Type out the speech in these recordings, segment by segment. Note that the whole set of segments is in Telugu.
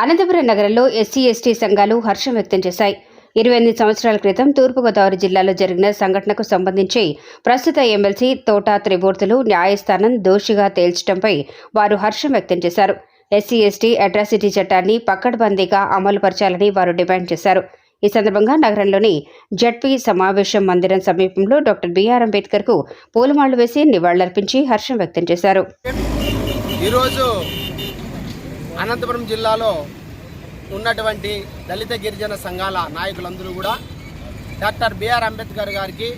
అనంతపురం నగరంలో ఎస్సీ ఎస్టీ సంఘాలు హర్షం వ్యక్తం చేశాయి. ఇరవై ఎనిమిది సంవత్సరాల క్రితం తూర్పుగోదావరి జిల్లాలో జరిగిన సంఘటనకు సంబంధించి ప్రస్తుత ఎమ్మెల్సీ తోటా త్రిమూర్తులు న్యాయస్థానం దోషిగా తేల్చడంపై వారు హర్షం వ్యక్తం చేశారు. ఎస్సీ ఎస్టీ అట్రాసిటీ చట్టాన్ని పక్కడ్బందీగా అమలుపరచాలని వారు డిమాండ్ చేశారు. ఈ సందర్భంగా నగరంలోని జడ్పీ సమావేశం మందిరం సమీపంలో డాక్టర్ బిఆర్ అంబేద్కర్కు పూలమాళ్ళు వేసి నివాళులర్పించి హర్షం వ్యక్తం చేశారు. ఈరోజు అనంతపురం జిల్లాలో ఉన్నటువంటి దళిత గిరిజన సంఘాల నాయకులందరూ కూడా డాక్టర్ బిఆర్ అంబేద్కర్ గారికి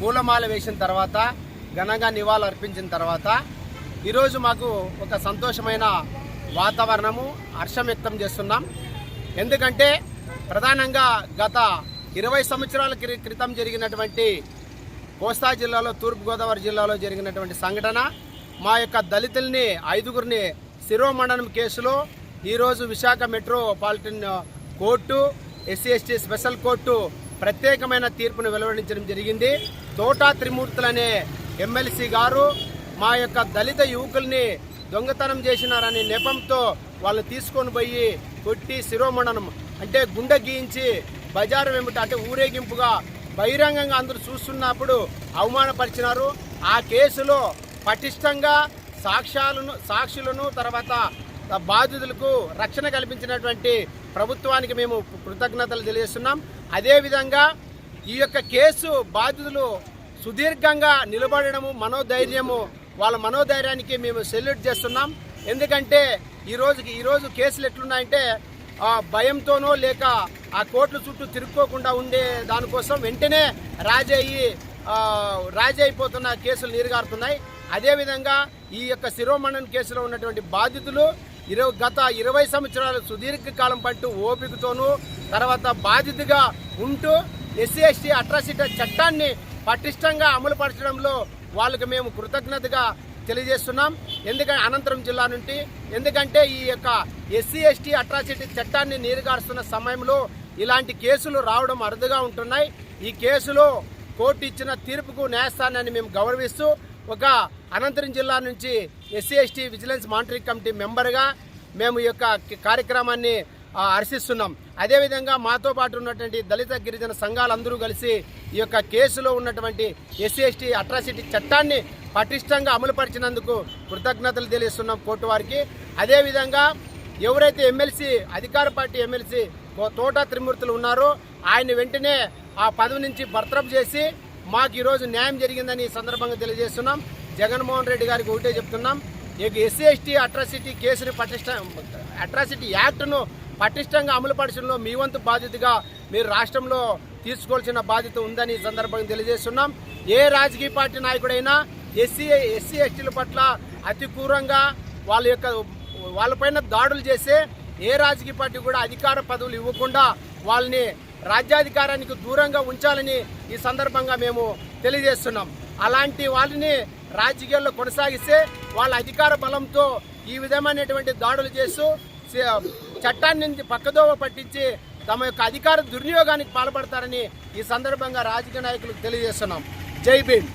పూలమాల వేసిన తర్వాత ఘనంగా నివాళులు అర్పించిన తర్వాత ఈరోజు మాకు ఒక సంతోషమైన వాతావరణము హర్షం వ్యక్తం చేస్తున్నాం. ఎందుకంటే ప్రధానంగా గత ఇరవై సంవత్సరాల క్రి- క్రితం జరిగినటువంటి కోస్తా జిల్లాలో తూర్పుగోదావరి జిల్లాలో జరిగినటువంటి సంఘటన మా యొక్క దళితుల్ని ఐదుగురిని శిరోమండనం కేసులో ఈరోజు Visakha metropolitan court SC ST special court ప్రత్యేకమైన తీర్పును వెలువడించడం జరిగింది. తోటా త్రిమూర్తులనే ఎమ్మెల్సీ గారు మా యొక్క దళిత యువకుల్ని దొంగతనం చేసినారనే నెపంతో వాళ్ళు తీసుకొని పోయి కొట్టి శిరోమండనం అంటే గుండె గీయించి బజారు వెంబట అంటే ఊరేగింపుగా బహిరంగంగా అందరూ చూస్తున్నప్పుడు అవమానపరిచినారు. ఆ కేసులో పటిష్టంగా సాక్ష్యాలను సాక్షులను తర్వాత బాధితులకు రక్షణ కల్పించినటువంటి ప్రభుత్వానికి మేము కృతజ్ఞతలు తెలియజేస్తున్నాం. అదేవిధంగా ఈ యొక్క కేసు బాధితులు సుదీర్ఘంగా నిలబడడము మనోధైర్యము వాళ్ళ మనోధైర్యానికి మేము సెల్యూట్ చేస్తున్నాం. ఎందుకంటే ఈరోజుకి ఈరోజు కేసులు ఎట్లున్నాయంటే భయంతోనో లేక ఆ కోర్టుల చుట్టూ తిరుక్కోకుండా ఉండే దానికోసం వెంటనే రాజయ్యి ఆ, రాజీ అయిపోతున్న కేసులు నీరుగారుతున్నాయి. అదేవిధంగా ఈ యొక్క శిరోమండన్ కేసులో ఉన్నటువంటి బాధితులు ఇరవై గత ఇరవై సంవత్సరాలు సుదీర్ఘకాలం పట్టు ఓపికతోనూ తర్వాత బాధితుగా ఉంటూ ఎస్సీ ఎస్టీ అట్రాసిటీ చట్టాన్ని పటిష్టంగా అమలుపరచడంలో వాళ్ళకి మేము కృతజ్ఞతగా తెలియజేస్తున్నాం. ఎందుకంటే అనంతరం జిల్లా నుండి ఎందుకంటే ఈ యొక్క ఎస్సీ ఎస్టీ అట్రాసిటీ చట్టాన్ని నీరుగారుస్తున్న సమయంలో ఇలాంటి కేసులు రావడం అరుదుగా ఉంటున్నాయి. ఈ కేసులో కోర్టు ఇచ్చిన తీర్పుకు న్యాయస్థానాన్ని మేము గౌరవిస్తూ ఒక అనంతరం జిల్లా నుంచి SC ST vigilance monitoring committee మెంబర్గా మేము ఈ యొక్క కార్యక్రమాన్ని హర్షిస్తున్నాం. అదేవిధంగా మాతో పాటు ఉన్నటువంటి దళిత గిరిజన సంఘాలందరూ కలిసి ఈ యొక్క కేసులో ఉన్నటువంటి ఎస్సీ ఎస్టీ అట్రాసిటీ చట్టాన్ని పటిష్టంగా అమలుపరిచినందుకు కృతజ్ఞతలు తెలియజేస్తున్నాం కోర్టు వారికి. అదేవిధంగా ఎవరైతే ఎమ్మెల్సీ అధికార పార్టీ ఎమ్మెల్సీ తోట త్రిమూర్తులు ఉన్నారో ఆయన వెంటనే ఆ పదవి నుంచి బర్తరఫ్ చేసి మాకు ఈరోజు న్యాయం జరిగిందని ఈ సందర్భంగా తెలియజేస్తున్నాం. జగన్మోహన్ రెడ్డి గారికి ఒకటే చెప్తున్నాం. ఇక ఎస్సీ ఎస్టీ అట్రాసిటీ కేసుని పటిష్ట అట్రాసిటీ యాక్ట్ను పటిష్టంగా అమలుపరచడంలో మీ వంతు బాధ్యతగా మీరు రాష్ట్రంలో తీసుకోవాల్సిన బాధ్యత ఉందని ఈ సందర్భంగా తెలియజేస్తున్నాం. ఏ రాజకీయ పార్టీ నాయకుడైనా ఎస్సీ ఎస్సీ ఎస్టీల పట్ల అతి క్రూరంగా వాళ్ళ యొక్క వాళ్ళపైన దాడులు చేసే ఏ రాజకీయ పార్టీ కూడా అధికార పదవులు ఇవ్వకుండా వాళ్ళని రాజ్యాధికారానికి దూరంగా ఉంచాలని ఈ సందర్భంగా మేము తెలియజేస్తున్నాం. అలాంటి వాళ్ళని రాజకీయాల్లో కొనసాగిస్తే వాళ్ళ అధికార బలంతో ఈ విధమైనటువంటి దాడులు చేస్తూ చట్టాన్ని పక్కదోవ పట్టించి తమ యొక్క అధికార దుర్వినియోగానికి పాల్పడతారని ఈ సందర్భంగా రాజకీయ నాయకులకు తెలియజేస్తున్నాం. జై భీమ్.